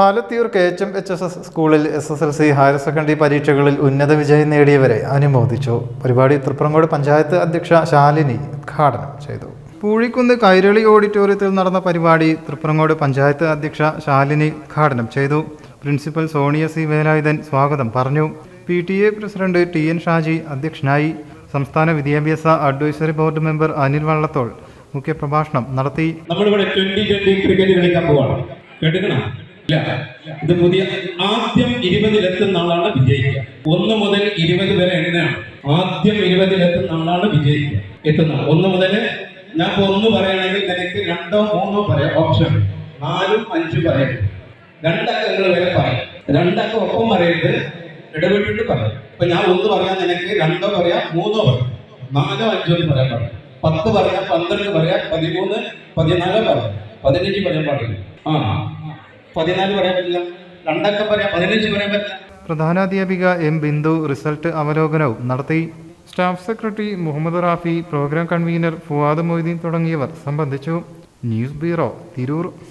Alathiyur K H M H S S സ്കൂളിൽ S S L C higher secondary പരീക്ഷകളിൽ ഉന്നത വിജയം നേടിയവരെ അനുമോദിച്ചു. പരിപാടി തൃപ്രങ്ങോട് പഞ്ചായത്ത് അധ്യക്ഷ ശാലിനി ഉദ്ഘാടനം ചെയ്തു. പൂഴിക്കുന്ന് കൈരളി ഓഡിറ്റോറിയത്തിൽ നടന്ന പരിപാടി തൃപ്രങ്ങോട് പഞ്ചായത്ത് അധ്യക്ഷ ശാലിനി ഉദ്ഘാടനം ചെയ്തു. പ്രിൻസിപ്പൽ സോണിയ സി വേലായുധൻ സ്വാഗതം പറഞ്ഞു. P T A president T N Shaji അധ്യക്ഷനായി. സംസ്ഥാന വിദ്യാഭ്യാസ advisory board member Anil Vallathol മുഖ്യപ്രഭാഷണം നടത്തി. നമ്മളിവിടെ ട്വന്റി ട്വന്റി ക്രിക്കറ്റ് കളിക്കാൻ പോവാണ്. കേട്ടുക്കണ ഇല്ല. ഇത് പുതിയ ആദ്യം ഇരുപതിലെത്തുന്ന ആളാണ് വിജയിക്കുക. ഒന്ന് മുതൽ ഇരുപത് വരെ എണ്ണയാണ് ആദ്യം ഇരുപതിലെത്തുന്ന ആളാണ് വിജയിക്കുക. എത്തുന്ന ഒന്ന് മുതൽ ഞാൻ ഇപ്പൊ ഒന്ന് പറയുകയാണെങ്കിൽ നിനക്ക് രണ്ടോ മൂന്നോ പറയാം. ഓപ്ഷൻ. നാലും അഞ്ചും പറയാം. രണ്ടക്കങ്ങൾ വരെ പറയാം. രണ്ടക്കം ഒപ്പം പറയരുത്. ഇടപെട്ടിട്ട് പറയാം. ഇപ്പൊ ഞാൻ ഒന്ന് പറയാൻ നിനക്ക് രണ്ടോ പറയാം മൂന്നോ പറയാം. നാലോ അഞ്ചോ എന്ന് പറയാൻ പാടില്ല. പത്ത് പറയാം പന്ത്രണ്ട് പറയാം പതിമൂന്ന് പതിനാലോ പറയാം. പതിനഞ്ച് പറയാൻ പാടില്ല. ആ. പതിനാല് പറയാൻ പറ്റില്ല. രണ്ടൊക്കെ പറയാം പതിനഞ്ച് പറയാൻ പറ്റില്ല. പ്രധാനാധ്യാപിക എം ബിന്ദു റിസൾട്ട് അവലോകനവും നടത്തി. Staff secretary Muhammad Rafi programme convener Fuad Moideen തുടങ്ങിയവർ സംബന്ധിച്ചു. News bureau Tirur.